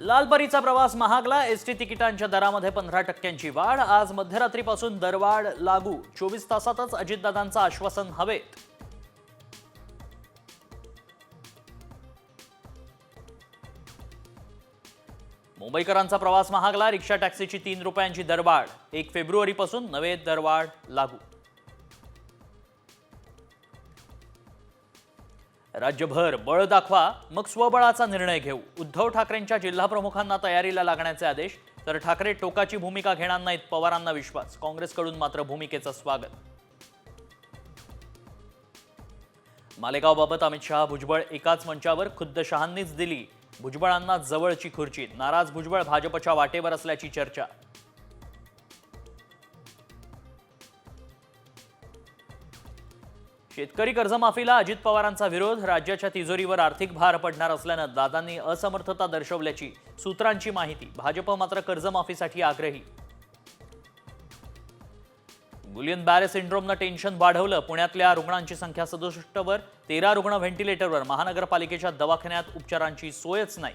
लालपरीचा प्रवास महागला एसटी तिकिटांच्या दरामध्ये पंधरा टक्क्यांची वाढ. आज मध्यरात्रीपासून दरवाढ लागू. चोवीस तासातच अजितदादांचं आश्वासन हवेत. मुंबईकरांचा प्रवास महागला रिक्षा टॅक्सीची तीन रुपयांची दरवाढ. एक फेब्रुवारीपासून नवे दरवाढ लागू. राज्यभर बळ दाखवा मग स्वबळाचा निर्णय घेऊ. उद्धव ठाकरेंच्या जिल्हाप्रमुखांना तयारीला लागण्याचे आदेश तर ठाकरे टोकाची भूमिका घेणार नाहीत पवारांना विश्वास. काँग्रेसकडून मात्र भूमिकेचं स्वागत. मालेगावबाबत अमित शहा भुजबळ एकाच मंचावर खुद्द शहांनीच दिली. भुजबळांना जवळची खुर्ची. नाराज भुजबळ भाजपच्या वाटेवर असल्याची चर्चा. शेतकरी कर्जमाफीला अजित पवारांचा विरोध राज्याच्या तिजोरीवर आर्थिक भार पडणार असल्यानं दादांनी असमर्थता दर्शवल्याची सूत्रांची माहिती. भाजप मात्र कर्जमाफीसाठी आग्रही. गुलियन बॅरे सिंड्रोमनं टेन्शन वाढवलं. पुण्यातल्या रुग्णांची संख्या सदुसष्टवर तेरा रुग्ण व्हेंटिलेटरवर. महानगरपालिकेच्या दवाखान्यात उपचारांची सोयच नाही.